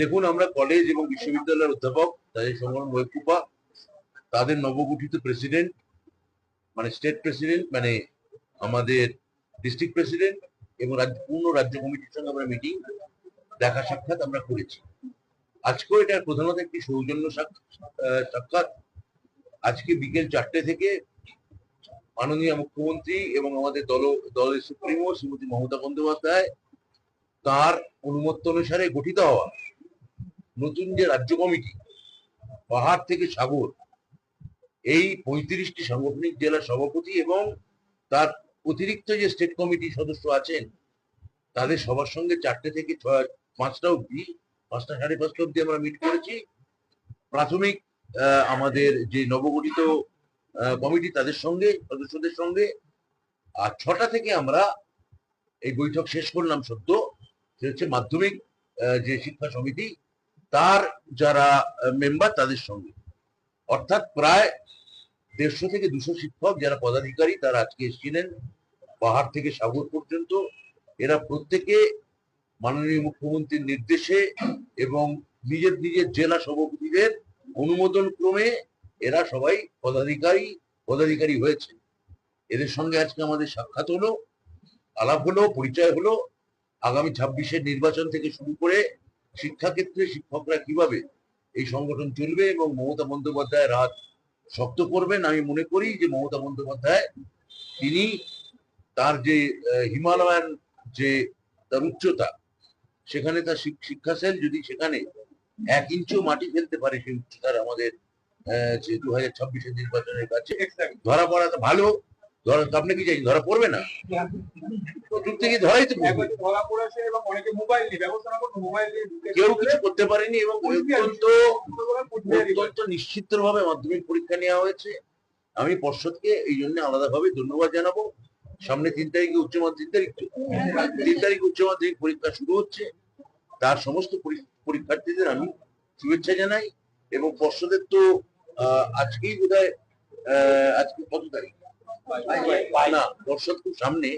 দেখুন, আমরা কলেজ এবং বিশ্ববিদ্যালয়ের অধ্যাপক, তাদের সংগ্রাম মৈকুপা তাদের নবগঠিত প্রেসিডেন্ট মানে স্টেট প্রেসিডেন্ট মানে আমাদের ডিস্ট্রিক্ট প্রেসিডেন্ট এবং রাজ্য, পূর্ণ রাজ্য কমিটির সঙ্গে আমরা মিটিং দেখা সাক্ষাৎ আমরা করেছি। আজকেও এটা প্রধানত একটি সৌজন্য সাক্ষাৎ। আজকে বিকেল চারটে থেকে মাননীয় মুখ্যমন্ত্রী এবং আমাদের দল, দলের সুপ্রিমো, শ্রীমতী মমতা বন্দ্যোপাধ্যায়, তার অনুমতি অনুসারে গঠিত হওয়া। নতুন যে রাজ্য কমিটি পাহাড় থেকে সাগর। এই পঁয়ত্রিশটি সাংগঠনিক জেলার সভাপতি এবং তার অতিরিক্ত যে স্টেট কমিটি সদস্য আছেন, তাদের সবার সঙ্গে চারটে থেকে ছয়, পাঁচটা অবধি, পাঁচটা সাড়ে পাঁচটা অবধি আমরা মিট করেছি। প্রাথমিক আমাদের যে নবগঠিত কমিটি তাদের সঙ্গে, সদস্যদের সঙ্গে। আর ছটা থেকে আমরা এই বৈঠক শেষ করলাম সদ্য। সে হচ্ছে মাধ্যমিক যে শিক্ষা সমিতি তার যারা মেম্বার তাদের সঙ্গে। অর্থাৎ প্রায় দেড়শো থেকে দুশো শিক্ষক যারা পদাধিকারী তারা আজকে এসেছিলেন পাহাড় থেকে সাগর পর্যন্ত। এরা প্রত্যেকে মাননীয় মুখ্যমন্ত্রীর নির্দেশে এবং নিজের নিজের জেলা সভাপতিদের অনুমোদন ক্রমে এরা সবাই পদাধিকারী পদাধিকারী হয়েছে। এদের সঙ্গে আজকে আমাদের সাক্ষাৎ হলো, আলাপ হলো, পরিচয় হলো। আগামী ছাব্বিশের নির্বাচন থেকে শুরু করে শিক্ষাক্ষেত্রে শিক্ষকরা কীভাবে এই সংগঠন চলবে এবং মমতা বন্দ্যোপাধ্যায় রাত শক্ত করবেন? আমি মনে করি যে মমতা বন্দ্যোপাধ্যায় তিনি তার যে হিমালয়ান যে তার উচ্চতা সেখানে তার শিক্ষা সেল যদি সেখানে এক ইঞ্চিও মাটি ফেলতে পারে সেই উচ্চতার আমাদের আহ, যে দু হাজার ছাব্বিশের নির্বাচনের কাছে ধরা পড়া ভালো। ধরা আপনি কি চাই ধরা পড়বে না? দূর থেকে ধরাই তো কেউ কিছু করতে পারেনি এবং অত্যন্ত অত্যন্ত নিশ্চিতভাবে মাধ্যমিক পরীক্ষা নেওয়া হয়েছে। আমি পর্ষদকে এই জন্য আলাদাভাবে ধন্যবাদ জানাব। সামনে তিন তারিখে উচ্চ মাধ্যমিক তিন তারিখ? তিন তারিখে উচ্চ মাধ্যমিক পরীক্ষা শুরু হচ্ছে। তার সমস্ত পরীক্ষার্থীদের আমি শুভেচ্ছা জানাই এবং পর্ষদের তো আহ, আজকেই বোধ হয় আজকে কত তারিখ? না সামনে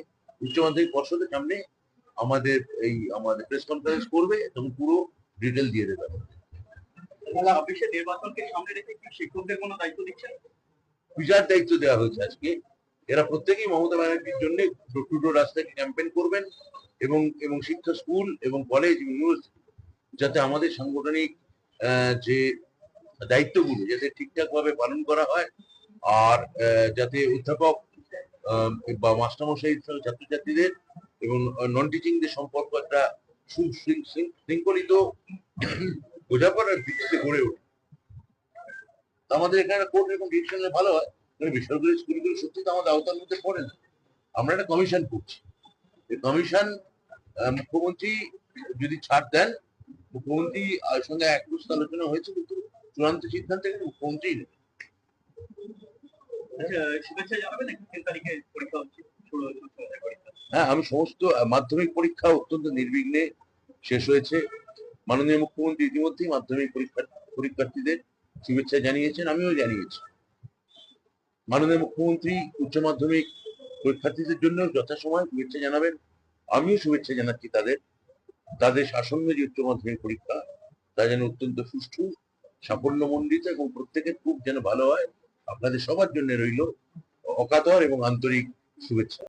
উচ্চ মাধ্যমিক পর্ষদের সামনে আমাদের এই আমাদের প্রেস কনফারেন্স করবে তখন পুরো ডিটেল দিয়ে দেবে। ছাব্বিশের নির্বাচনকে সামনে রেখে কি শিক্ষকদের কোনো দায়িত্ব দিচ্ছেন? বিচার দায়িত্ব দেওয়া হয়েছে আজকে। এরা প্রত্যেকেই মমতা ব্যানার্জির জন্য ক্যাম্পেইন করবেন এবং এবং শিক্ষা স্কুল এবং কলেজ ইউনিভার্সিটি যাতে আমাদের সাংগঠনিক যে দায়িত্বগুলো যাতে ঠিকঠাক ভাবে পালন করা হয় আর যাতে অধ্যাপক বা মাস্টারমশাই ছাত্রছাত্রীদের এবং নন টিচিংদের সম্পর্ক একটা সুশৃং- শৃং- শৃঙ্খলিত বোঝাপড়ার ভিত্তিতে গড়ে ওঠে। আমাদের এখানে কোর্ট এবং ডিভিশনে ভালো হয় বেসরকারি স্কুলগুলো সত্যি তো আমাদের আওতার মধ্যে পড়ে না। আমরা একটা কমিশন করছি। এই কমিশন মুখ্যমন্ত্রী যদি ছাড় দেন, মুখ্যমন্ত্রী সঙ্গে এক বস্তু আলোচনা হয়েছে, কিন্তু চূড়ান্ত সিদ্ধান্ত মুখ্যমন্ত্রী নেবে। আচ্ছা, শুভেচ্ছা জানাবেন নাকি তিন তারিখে পরীক্ষা হচ্ছে শুরু হচ্ছে উচ্চ মাধ্যমিক পরীক্ষা হ্যাঁ আমি সমস্ত মাধ্যমিক পরীক্ষা অত্যন্ত নির্বিঘ্নে শেষ হয়েছে। মাননীয় মুখ্যমন্ত্রী ইতিমধ্যেই মাধ্যমিক পরীক্ষা, পরীক্ষার্থীদের শুভেচ্ছা জানিয়েছেন, আমিও জানিয়েছি। মাননীয় মুখ্যমন্ত্রী উচ্চ মাধ্যমিক পরীক্ষার্থীদের জন্য যথাসময়ে শুভেচ্ছা জানাবেন, আমিও শুভেচ্ছা জানাচ্ছি তাদের। তাদের শাসন্য যে উচ্চ মাধ্যমিক পরীক্ষা, তা যেন অত্যন্ত সুষ্ঠু, সাফল্যমণ্ডিত এবং প্রত্যেকের খুব যেন ভালো হয়। আপনাদের সবার জন্য রইল অকাতর এবং আন্তরিক শুভেচ্ছা।